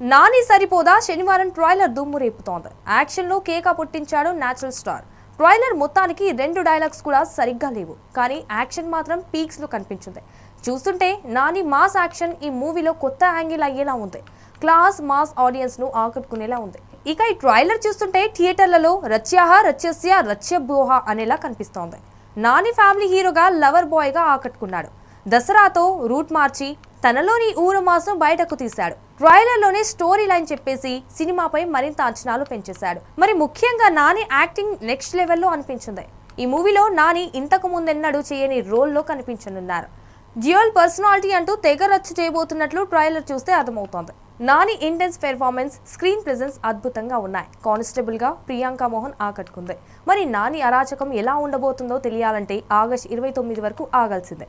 నాని సరిపోదా? శనివారం ట్రైలర్ దుమ్ము రేపుతోంది. యాక్షన్లో కేక పుట్టించాడు నేచురల్ స్టార్. ట్రైలర్ మొత్తానికి రెండు డైలాగ్స్ కూడా సరిగ్గా లేవు. కానీ యాక్షన్ మాత్రం పీక్స్లో కనిపించింది. చూస్తుంటే నాని మాస్ యాక్షన్ ఈ మూవీలో కొత్త యాంగిల్ అయ్యేలా ఉంది. క్లాస్ మాస్ ఆడియన్స్ను ఆకట్టుకునేలా ఉంది. ఇక ఈ ట్రైలర్ చూస్తుంటే థియేటర్లలో రచ్యాహ రచ్యస్య రచ్యబోహ అనేలా కనిపిస్తోంది. నాని ఫ్యామిలీ హీరోగా లవర్ బాయ్గా ఆకట్టుకున్నాడు. దసరాతో రూట్ మార్చి తనలోని ఊరు మాసం బయటకు తీశాడు. ట్రైలర్లోనే స్టోరీ లైన్ చెప్పేసి సినిమాపై మరింత అంచనాలు పెంచేశాడు. మరి ముఖ్యంగా నాని యాక్టింగ్ నెక్స్ట్ లెవెల్లో అనిపించింది. ఈ మూవీలో నాని ఇంతకు ముందెన్నడూ చేయని రోల్లో కనిపించనున్నారు. డ్యూయల్ పర్సనాలిటీ అంటూ తెగ రచ్చ చేయబోతున్నట్లు ట్రైలర్ చూస్తే అర్థమవుతోంది. Nani intense performance screen presence అద్భుతంగా ఉన్నాయి. కానిస్టేబుల్గా ప్రియాంక మోహన్ ఆకట్టుకుంది. మరి నాని అరాచకం ఎలా ఉండబోతుందో తెలియాలంటే ఆగస్ట్ ఇరవై తొమ్మిది వరకు ఆగాల్సిందే.